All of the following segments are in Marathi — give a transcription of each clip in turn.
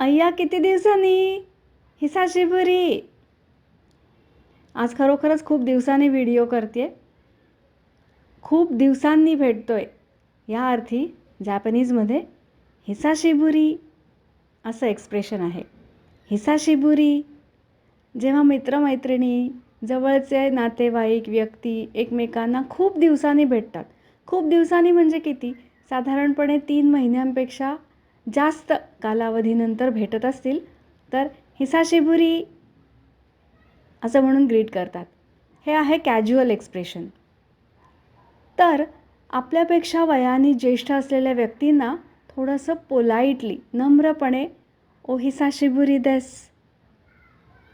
अय्या किती दिवसांनी? हिसाशिबुरी आज खरोखरच खूप दिवसांनी व्हिडिओ करते खूप दिवसांनी भेटतोय. या अर्थी जॅपनीजमध्ये हिसाशिबुरी असं एक्सप्रेशन आहे. हिसाशिबुरी जेव्हा मित्रमैत्रिणी जवळचे नातेवाईक व्यक्ती एकमेकांना खूप दिवसांनी भेटतात. खूप दिवसांनी म्हणजे किती? साधारणपणे तीन महिन्यांपेक्षा जास्त कालावधीनंतर भेटत असतील तर हिसाशिबुरी असं म्हणून ग्रीट करतात. हे आहे कॅज्युअल एक्सप्रेशन तर आपल्यापेक्षा वयाने ज्येष्ठ असलेल्या व्यक्तींना थोडंसं पोलाईटली नम्रपणे ओ हिसाशिबुरी देस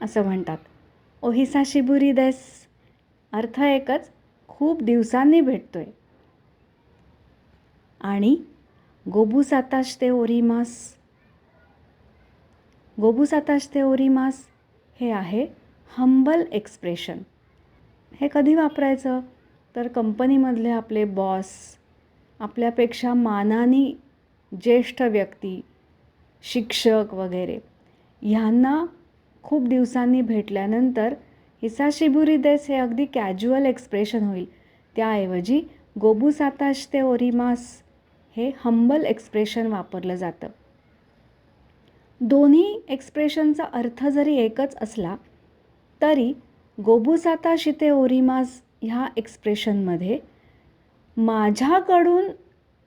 असं म्हणतात. ओ हिसाशिबुरी देस अर्थ एकच खूप दिवसांनी भेटतोय. आणि गोबुसाताश ते ओरिमास गोबुसाताश ते ओरिमास हे आहे हंबल एक्सप्रेशन हे कधी वापरायचं? तर कंपनीमधले आपले बॉस आपल्यापेक्षा मानानी ज्येष्ठ व्यक्ती शिक्षक वगैरे ह्यांना खूप दिवसांनी भेटल्यानंतर हिसाशिबुरी देस हे अगदी कॅज्युअल एक्सप्रेशन होईल. त्याऐवजी गोबुसाताश ते ओरिमास हे हंबल एक्सप्रेशन वापरलं जातं. दोन्ही एक्सप्रेशनचा अर्थ जरी एकच असला तरी गोबुसाता शिते ओरिमास ह्या एक्सप्रेशनमध्ये माझ्याकडून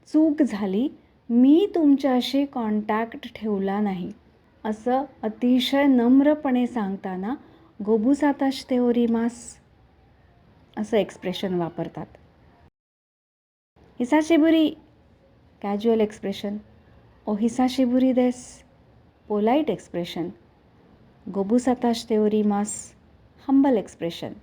चूक झाली मी तुमच्याशी कॉन्टॅक्ट ठेवला नाही असं अतिशय नम्रपणे सांगताना गोबुसाताश ते ओरिमास असं एक्सप्रेशन वापरतात. हिसाशिबुरी casual expression, ohisashiburi burides. polite expression, gobusatashi teorimasu, humble expression.